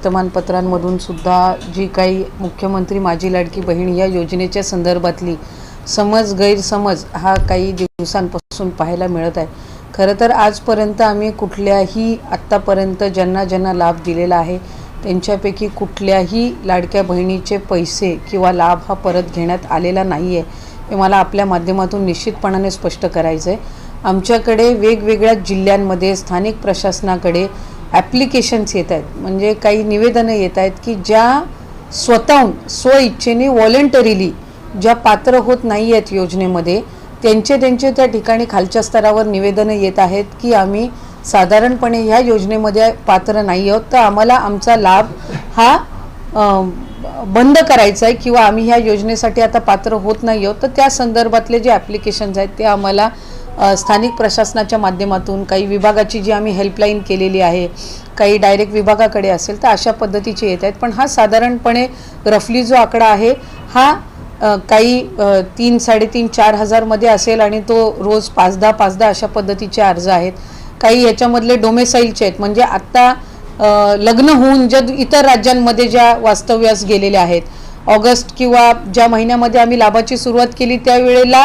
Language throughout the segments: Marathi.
वर्तमानपत्रांमधून सुद्धा जी काही मुख्यमंत्री माझी लाडकी बहीण या योजनेच्या संदर्भातली समज गैरसमज हा काही दिवसांपासून पाहायला मिळत आहे. खरं तर आजपर्यंत आम्ही कुठल्याही आत्तापर्यंत ज्यांना ज्यांना लाभ दिलेला आहे त्यांच्यापैकी कुठल्याही लाडक्या बहिणीचे पैसे किंवा लाभ हा परत घेण्यात आलेला नाही आहे हे मला आपल्या माध्यमातून निश्चितपणाने स्पष्ट करायचं आहे आमच्याकडे वेगवेगळ्या जिल्ह्यांमध्ये स्थानिक प्रशासनाकडे ॲप्लिकेशन्स येत आहेत. म्हणजे काही निवेदनं येत आहेत की ज्या स्वतःहून स्वइच्छेने व्हॉलेंटरीली ज्या पात्र होत नाही आहेत योजनेमध्ये त्यांचे त्यांचे त्या ठिकाणी खालच्या स्तरावर निवेदनं येत आहेत की आम्ही साधारणपणे ह्या योजनेमध्ये पात्र नाही आहोत तर आम्हाला आमचा लाभ हा बंद करायचा आहे किंवा आम्ही ह्या योजनेसाठी आता पात्र होत नाही आहोत. तर त्या संदर्भातले जे ॲप्लिकेशन्स आहेत ते आम्हाला स्थानिक प्रशासनाच्या माध्यमातून काही विभागाची जी आम्ही हेल्पलाईन केलेली आहे काही डायरेक्ट विभागाकडे असेल तर अशा पद्धतीचे येत आहेत. पण हा साधारणपणे रफली जो आकडा आहे हा काही तीन साडेतीन चार हजारमध्ये असेल आणि तो रोज पाच दहा पाच दहा अशा पद्धतीचे अर्ज आहेत. काही याच्यामधले डोमेसाईलचे आहेत. म्हणजे आत्ता लग्न होऊन ज्या इतर राज्यांमध्ये ज्या वास्तव्यास गेलेल्या आहेत ऑगस्ट किंवा ज्या महिन्यामध्ये आम्ही लाभाची सुरुवात केली त्यावेळेला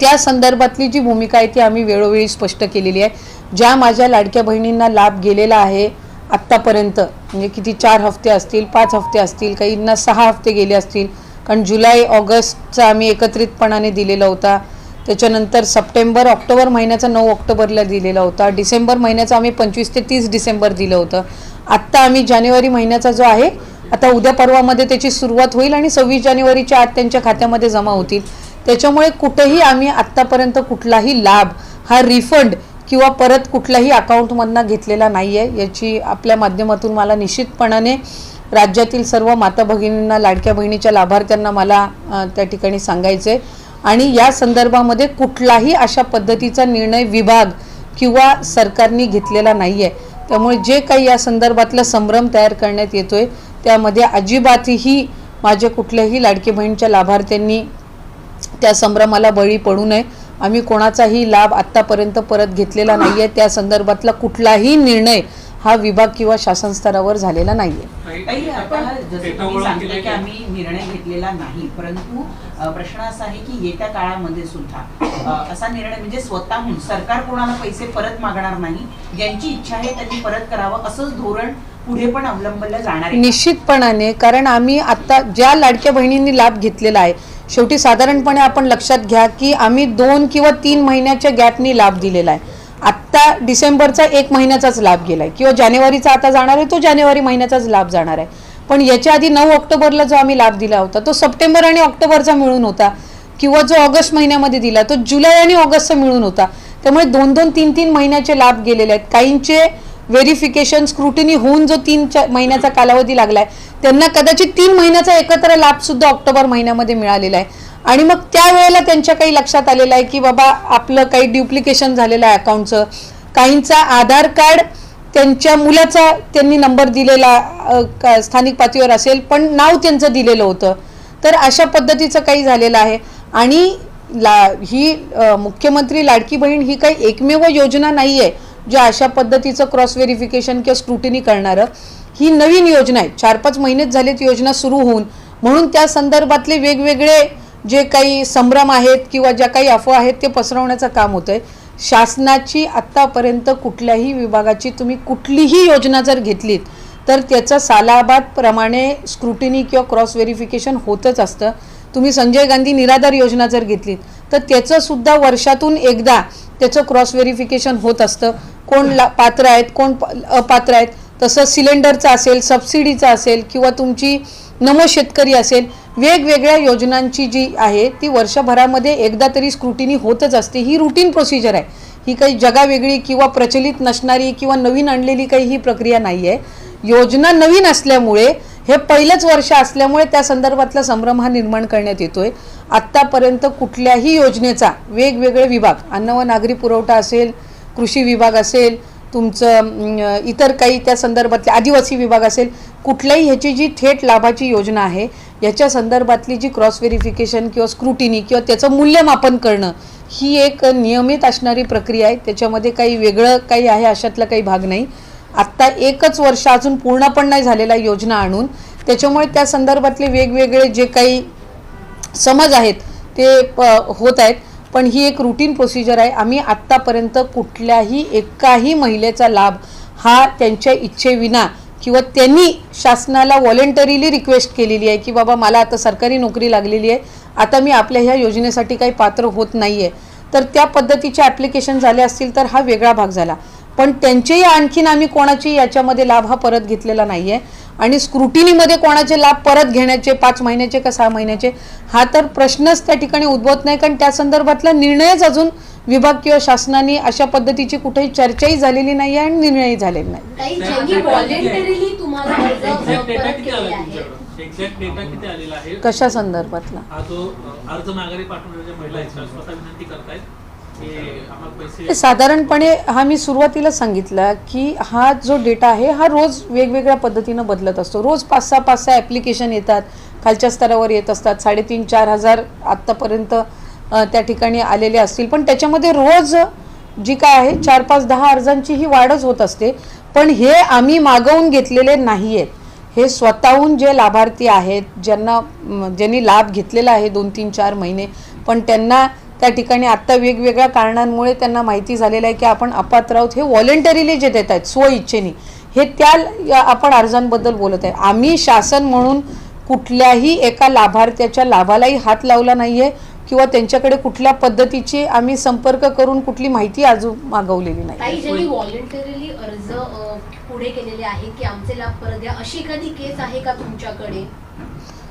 त्या संदर्भातली जी भूमिका आहे ती आम्ही वेळोवेळी स्पष्ट केलेली आहे. ज्या माझ्या लाडक्या बहिणींना लाभ गेलेला आहे आत्तापर्यंत म्हणजे किती चार हफ्ते असतील पाच हफ्ते असतील काहींना सहा हफ्ते गेले असतील कारण जुलै ऑगस्टचा आम्ही एकत्रितपणाने दिलेला होता. त्याच्यानंतर सप्टेंबर ऑक्टोबर महिन्याचा नऊ ऑक्टोबरला दिलेला होता. डिसेंबर महिन्याचा आम्ही पंचवीस ते तीस डिसेंबर दिलं होतं. आत्ता आम्ही जानेवारी महिन्याचा जो आहे आता उद्या परवामध्ये त्याची सुरुवात होईल आणि सव्वीस जानेवारीच्या आत त्यांच्या खात्यामध्ये जमा होतील. त्याच्यामुळे कुठेही आम्ही आत्तापर्यंत कुठलाही लाभ हा रिफंड किंवा परत कुठल्याही अकाउंटमधनं घेतलेला नाही आहे याची आपल्या माध्यमातून मला निश्चितपणाने राज्यातील सर्व माता भगिनींना लाडक्या बहिणीच्या लाभार्थ्यांना मला त्या ठिकाणी सांगायचे आणि या संदर्भामध्ये कुठलाही अशा पद्धतीचा निर्णय विभाग किंवा सरकारने घेतलेला नाही आहे त्यामुळे जे काही या संदर्भातला संभ्रम तयार करण्यात येतो आहे त्यामध्ये अजिबातही माझ्या कुठल्याही लाडकी बहिणीच्या लाभार्थ्यांनी त्या संभ्रमाला बळी पडू नये. आम्ही कोणाचाही लाभ आत्तापर्यंत परत घेतलेला नाही आहे त्या संदर्भातला कुठलाही निर्णय हा विभाग किंवा शासन स्तरावर झालेला नाही आहे ताई आता जसं तुम्ही पेट्रोल सांगताय केले की आम्ही निर्णय घेतलेला नाही परंतु अ, प्रश्न असा आहे की येत्या काळामध्ये सुद्धा अ, असा निर्णय म्हणजे स्वतःहून सरकार कोणाला पैसे परत मागणार नाही ज्यांची इच्छा आहे त्यांनी परत करावं असंच धोरण पुढे पण अवलंबलं जाणार आहे. निश्चितपणाने कारण आम्ही आता ज्या लाडक्या बहिणींनी लाभ घेतलेला आहे शेवटी साधारणपणे आपण लक्षात घ्या की आम्ही दोन किंवा तीन महिन्याच्या गॅपनी लाभ दिलेला आहे. आत्ता डिसेंबरचा एक महिन्याचाच लाभ गेलाय किंवा जानेवारीचा आता जाणार आहे तो जानेवारी महिन्याचाच लाभ जाणार आहे. पण याच्या आधी नऊ ऑक्टोबरला जो आम्ही लाभ दिला होता तो सप्टेंबर आणि ऑक्टोबरचा मिळून होता किंवा जो ऑगस्ट महिन्यामध्ये दिला तो जुलै आणि ऑगस्टचा मिळून होता. त्यामुळे दोन दोन तीन तीन महिन्याचे लाभ गेलेले आहेत. काहींचे व्हेरिफिकेशन स्क्रुटिनी होऊन जो तीन महिन्याचा कालावधी लागलाय त्यांना कदाचित तीन महिन्याचा एकत्र लाभ सुद्धा ऑक्टोबर महिन्यामध्ये मिळालेला आहे. आणि मग त्यावेळेला त्यांच्या काही लक्षात आलेलं आहे की बाबा आपलं काही ड्युप्लिकेशन झालेलं आहे अकाउंटचं. काहींचा आधार कार्ड त्यांच्या मुलाचा त्यांनी नंबर दिलेला स्थानिक पातळीवर असेल पण नाव त्यांचं दिलेलं होतं. तर अशा पद्धतीचं काही झालेलं आहे. आणि ला ही मुख्यमंत्री लाडकी बहीण ही काही एकमेव योजना नाही आहे जे अशा पद्धतीचं क्रॉस व्हेरिफिकेशन किंवा स्क्रुटिनी करणारं ही नवीन योजना आहे. चार पाच महिनेच झालेत योजना सुरू होऊन. म्हणून त्या संदर्भातले वेगवेगळे जे काही संभ्रम आहेत किंवा ज्या काही अफवा आहेत ते पसरवण्याचं काम होतं आहे शासनाची आत्तापर्यंत कुठल्याही विभागाची तुम्ही कुठलीही योजना जर घेतलीत तर त्याचं सालाबादप्रमाणे स्क्रुटिनी किंवा क्रॉस व्हेरिफिकेशन होतच असतं. तुम्ही संजय गांधी निराधार योजना जर घेतलीत तर त्याचं सुद्धा वर्षातून एकदा त्याचं क्रॉस व्हेरिफिकेशन होत असतं. कोण ला पात्र आहेत कोण अपात्र आहेत तसं सिलेंडरचं असेल सबसिडीचं असेल किंवा तुमची नमो शेतकरी असेल वेगवेगळ्या योजनांची जी आहे ती वर्षभरामध्ये एकदा तरी स्क्रुटिनी होतच असते. ही रुटीन प्रोसिजर आहे. ही काही जगावेगळी किंवा प्रचलित नसणारी किंवा नवीन आणलेली काही ही प्रक्रिया नाही आहे योजना नवीन असल्यामुळे हे पहिलंच वर्ष असल्यामुळे त्या संदर्भातला संभ्रम हा निर्माण करण्यात येतोय. आत्तापर्यंत कुठल्याही योजनेचा वेगवेगळे विभाग अन्न व नागरी पुरवठा असेल कृषी विभाग असेल तुमचं इतर काही त्या संदर्भातले आदिवासी विभाग असेल कुठल्याही ह्याची जी थेट लाभाची योजना आहे याच्या संदर्भातली जी क्रॉस व्हेरिफिकेशन किंवा स्क्रुटिनी किंवा त्याचं मूल्यमापन करणं ही एक नियमित असणारी प्रक्रिया आहे. त्याच्यामध्ये काही वेगळं काही आहे अशातला काही भाग नाही. आत्ता एकच वर्ष अजून पूर्ण पण नाही झालेला योजना आणून त्याच्यामुळे त्या संदर्भातले वेगवेगळे जे काही समज आहेत ते प- होत आहेत. पण ही एक रुटीन प्रोसिजर आहे. आम्ही आत्तापर्यंत कुठल्याही एकाही महिलेचा लाभ हा त्यांच्या इच्छेविना किंवा त्यांनी शासनाला व्हॉलेंटरीली रिक्वेस्ट केलेली आहे की बाबा मला आता सरकारी नोकरी लागलेली आहे आता मी आपल्या ह्या योजनेसाठी काही पात्र होत नाही आहे तर त्या पद्धतीचे ॲप्लिकेशन झाले असतील तर हा वेगळा भाग झाला. पण त्यांचेही आणखीन आम्ही कोणाची याच्यामध्ये लाभ हा परत घेतलेला नाही आहे आणि स्क्रुटिनीमध्ये कोणाचे लाभ परत घेण्याचे पाच महिन्याचे का सहा महिन्याचे हा तर प्रश्नच त्या ठिकाणी उद्भवत नाही. कारण त्या संदर्भातला निर्णयच अजून विभाग किंवा शासनाने अशा पद्धतीची कुठेही चर्चाही झालेली नाही आहे आणि निर्णयही झालेला नाही कशा संदर्भातला? साधारणपणे हा मी सुरुवातीला सांगितलं की हा जो डेटा आहे हा रोज वेगवेगळ्या पद्धतीनं बदलत असतो. रोज पाच सहा पाच सहा ॲप्लिकेशन येतात खालच्या स्तरावर येत असतात. साडेतीन चार हजार आत्तापर्यंत त्या ठिकाणी आलेले असतील. पण त्याच्यामध्ये रोज जी काय आहे चार पाच दहा अर्जांची ही वाढच होत असते. पण हे आम्ही मागवून घेतलेले नाही आहेत हे स्वतःहून जे लाभार्थी आहेत ज्यांना ज्यांनी लाभ घेतलेला आहे दोन तीन चार महिने पण त्यांना त्या ठिकाणी आत्ता वेगवेगळ्या कारणांमुळे त्यांना माहिती झालेलं आहे की आपण अपात्र आहोत हे व्हॉलेंटरीली जे देत आहेत स्वइच्छेने हे त्या आपण अर्जांबद्दल बोलत आहे. आम्ही शासन म्हणून कुठल्याही एका लाभार्थ्याच्या लाभालाही हात लावला नाही आहे किंवा त्यांच्याकडे कुठल्या पद्धतीची आम्ही संपर्क करून कुठली माहिती अजून मागवलेली नाही. व्हॉलेंटरीली अर्ज पुढे केलेले आहे की आमचे लाभ परत द्या अशी एखादी केस आहे का तुमच्याकडे?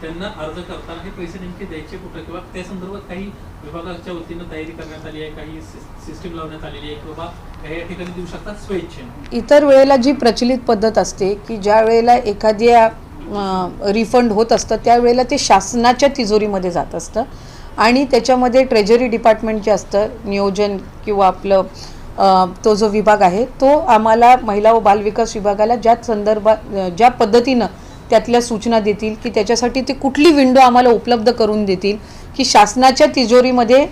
त्यांना अर्ज करताना हे पैसे नेमके द्यायचे कुठं? किंवा त्या संदर्भात काही विभागाच्या वतीनं तयारी करण्यात आली आहे काही सिस्टीम लावण्यात आलेली आहे किंवा बाबा या ठिकाणी देऊ शकतात स्वेच्छेने? इतर वेळेला जी प्रचलित पद्धत असते की ज्या वेळेला एखाद्या रिफंड होत असतं त्यावेळेला ते शासनाच्या तिजोरीमध्ये जात असतं. आणि त्याच्यामध्ये ट्रेजरी डिपार्टमेंट जे असतं नियोजन किंवा आपलं तो जो विभाग आहे तो आम्हाला महिला व बालविकास विभागाला ज्या संदर्भात ज्या पद्धतीनं त्यातल्या सूचना देतील की त्याच्यासाठी ते कुठली विंडो आम्हाला उपलब्ध करून देतील की शासनाच्या तिजोरीमध्ये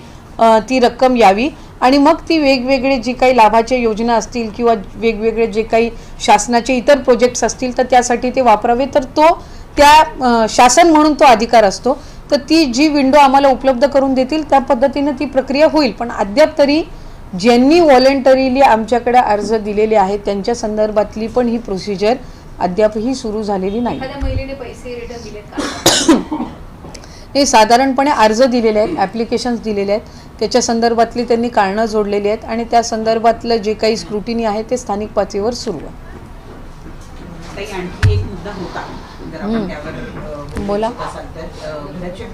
ती रक्कम यावी. आणि मग ती वेगवेगळे जी काही लाभाच्या योजना असतील किंवा वेगवेगळे जे काही शासनाचे इतर प्रोजेक्ट्स असतील तर त्यासाठी ते वापरावे. तर तो त्या शासन म्हणून तो अधिकार असतो. तर ती जी विंडो आम्हाला उपलब्ध करून देतील त्या पद्धतीनं ती प्रक्रिया होईल. पण अद्याप तरी ज्यांनी व्हॉलेंटरीली आमच्याकडे अर्ज दिलेले आहेत त्यांच्या संदर्भातली पण ही प्रोसिजर अद्यापही सुरू झालेली नाही. एखाद्या महिलेने पैसे रिटर्न दिलेत का? हे साधारणपणे अर्ज दिलेले आहेत ॲप्लिकेशन्स दिलेले आहेत. त्याच्या संदर्भातली त्यांनी कारणं जोडलेली आहेत आणि त्या संदर्भातलं जे काही स्क्रुटिनी आहे ते स्थानिक पातळीवर सुरू आहे. आणखी एक मुद्दा होता. बोला.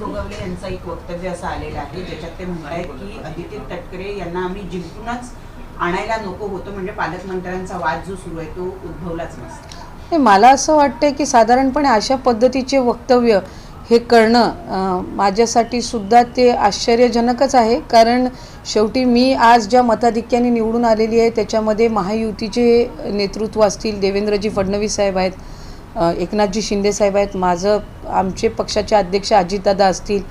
गोगावले यांचं एक वक्तव्य असं आलेलं आहे. ज्याच्यात ते म्हणतायत की अदिती तटकरे यांना आम्ही जिंकूनच आणायला नको होतं. म्हणजे पालकमंत्र्यांचा वाद जो सुरू आहे तो उद्भवलाच नसता. नाही मला असं वाटतं की साधारणपणे अशा पद्धतीचे वक्तव्य हे करणं माझ्यासाठी सुद्धा ते आश्चर्यजनकच आहे. कारण शेवटी मी आज ज्या मताधिक्याने निवडून आलेली आहे त्याच्यामध्ये महायुतीचे नेतृत्व असतील देवेंद्रजी फडणवीस साहेब आहेत एकनाथजी शिंदे साहेब आहेत माझं आमचे पक्षाचे अध्यक्ष अजितदादा असतील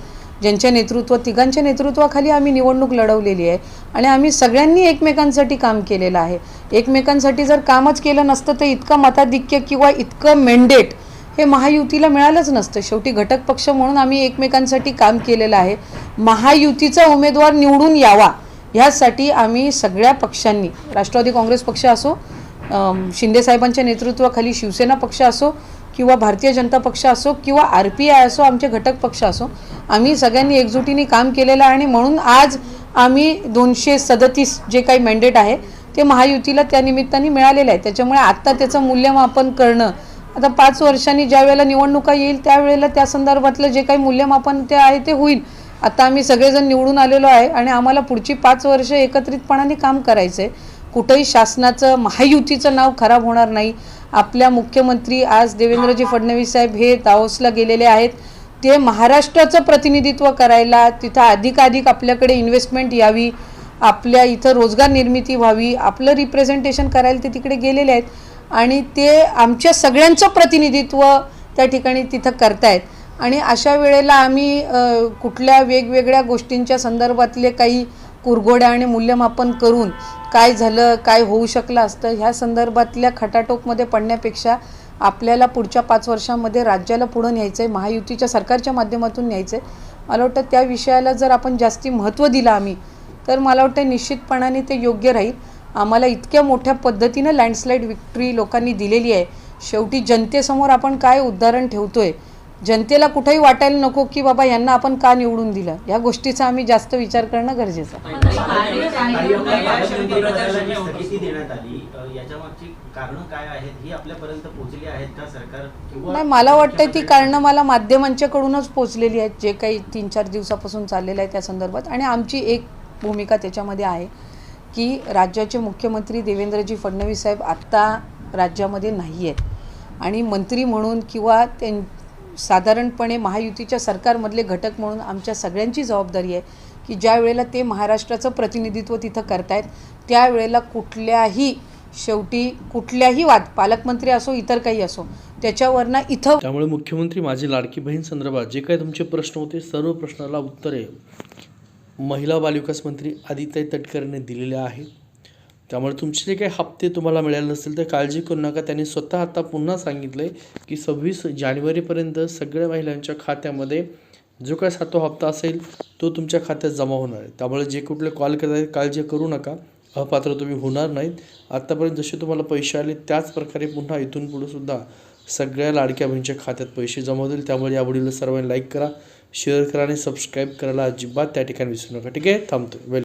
ज्यांच्या नेतृत्व तिघांच्या नेतृत्वाखाली आम्ही निवडणूक लढवलेली आहे आणि आम्ही सगळ्यांनी एकमेकांसाठी काम केलेलं आहे. एकमेकांसाठी जर कामच केलं नसतं तर इतकं मताधिक्य किंवा इतकं मेंडेट हे महायुतीला मिळालंच नसतं. शेवटी घटक पक्ष म्हणून आम्ही एकमेकांसाठी काम केलेलं आहे. महायुतीचा उमेदवार निवडून यावा ह्यासाठी आम्ही सगळ्या पक्षांनी राष्ट्रवादी काँग्रेस पक्ष असो शिंदेसाहेबांच्या नेतृत्वाखाली शिवसेना पक्ष असो किंवा भारतीय जनता पक्ष असो किंवा आर पी आय असो आमचे घटक पक्ष असो आम्ही सगळ्यांनी एकजुटीने काम केलेलं आहे आणि म्हणून आज आम्ही दोनशे सदतीस जे काही मॅन्डेट आहे ते महायुतीला त्या निमित्ताने मिळालेलं आहे त्याच्यामुळे आत्ता त्याचं मूल्यमापन करणं आता पाच वर्षांनी ज्या वेळेला निवडणुका येईल त्यावेळेला त्या संदर्भातलं जे काही मूल्यमापन ते आहे ते होईल. आता आम्ही सगळेजण निवडून आलेलो आहे आणि आम्हाला पुढची पाच वर्ष एकत्रितपणाने काम करायचं आहे कुठंही शासनाचं महायुतीचं नाव खराब होणार नाही. आपल्या मुख्यमंत्री आज देवेंद्रजी फडणवीस साहेब हे दाओसला गेलेले आहेत. ते महाराष्ट्राचं प्रतिनिधित्व करायला तिथं अधिकाधिक आपल्याकडे इन्व्हेस्टमेंट यावी आपल्या इथं रोजगार निर्मिती व्हावी आपलं रिप्रेझेंटेशन करायला ते तिकडे गेलेले आहेत. आणि ते आमच्या सगळ्यांचं प्रतिनिधित्व त्या ठिकाणी तिथं करतायत. आणि अशा वेळेला आम्ही कुठल्या वेगवेगळ्या गोष्टींच्या संदर्भातले काही कुरघोड्या आणि मूल्यमापन करून काय झालं काय होऊ शकलं असतं ह्या संदर्भातल्या खटाटोकमध्ये पडण्यापेक्षा आपल्याला पुढच्या पाच वर्षामध्ये राज्याला पुढं न्यायचं आहे महायुतीच्या सरकारच्या माध्यमातून न्यायचं आहे मला वाटतं त्या विषयाला जर आपण जास्ती महत्त्व दिलं आम्ही तर मला वाटतं निश्चितपणाने ते योग्य राहील. आम्हाला इतक्या मोठ्या पद्धतीनं लँडस्लाईड विक्ट्री लोकांनी दिलेली आहे. शेवटी जनतेसमोर आपण काय उदाहरण ठेवतो आहे जनतेला कुठेही वाटायला नको की बाबा यांना आपण का निवडून दिलं? या गोष्टीचा आम्ही जास्त विचार करणं गरजेचं आहे. काही आपल्या या पालकमंत्री शेवटी पदाला प्रदर्शनी जी होती. स्थगिती देण्यात आली. अ, याच्यामागची कारणं काय आहेत? ही आपल्यापर्यंत पोहोचली आहेत का सरकार किंवा नाही मला वाटतं ती कारणं मला माध्यमांच्याकडूनच पोचलेली आहेत. जे काही तीन चार दिवसापासून चाललेलं आहे त्या संदर्भात. आणि आमची एक भूमिका त्याच्यामध्ये आहे की राज्याचे मुख्यमंत्री देवेंद्रजी फडणवीस साहेब आत्ता राज्यामध्ये नाही आहेत आणि मंत्री म्हणून किंवा त्यां साधारणपणे महायुतीच्या सरकारमधले घटक म्हणून आमच्या सगळ्यांची जबाबदारी आहे की ज्या वेळेला ते महाराष्ट्राचं प्रतिनिधित्व तिथं करतायत त्यावेळेला कुठल्याही शेवटी कुठल्याही वाद पालकमंत्री असो इतर काही असो त्याच्यावरनं इथं त्यामुळे मुख्यमंत्री माझी लाडकी बहीण संदर्भात जे काही तुमचे प्रश्न होते सर्व प्रश्नाला उत्तरे महिला बालविकास मंत्री आदित्य तटकरेने दिलेल्या आहेत. त्यामुळे तुमचे जे काही हप्ते तुम्हाला मिळाले नसतील तर काळजी करू नका. त्यांनी स्वतः आता पुन्हा सांगितलं आहे की सव्वीस जानेवारीपर्यंत सगळ्या महिलांच्या खात्यामध्ये जो काय सातवा हप्ता असेल तो तुमच्या खात्यात जमा होणार आहे. त्यामुळे जे कुठले कॉल करत आहेत काळजी करू नका. अपात्र तुम्ही होणार नाहीत. आत्तापर्यंत जसे तुम्हाला पैसे आले त्याच प्रकारे पुन्हा इथून पुढे सुद्धा सगळ्या लाडक्या बहिणीच्या खात्यात पैसे जमा होतील. त्यामुळे या व्हिडिओला सर्वांनी लाईक करा शेअर करा आणि सबस्क्राईब करायला अजिबात त्या ठिकाणी विसरू नका. ठीक आहे? थांबतो वेल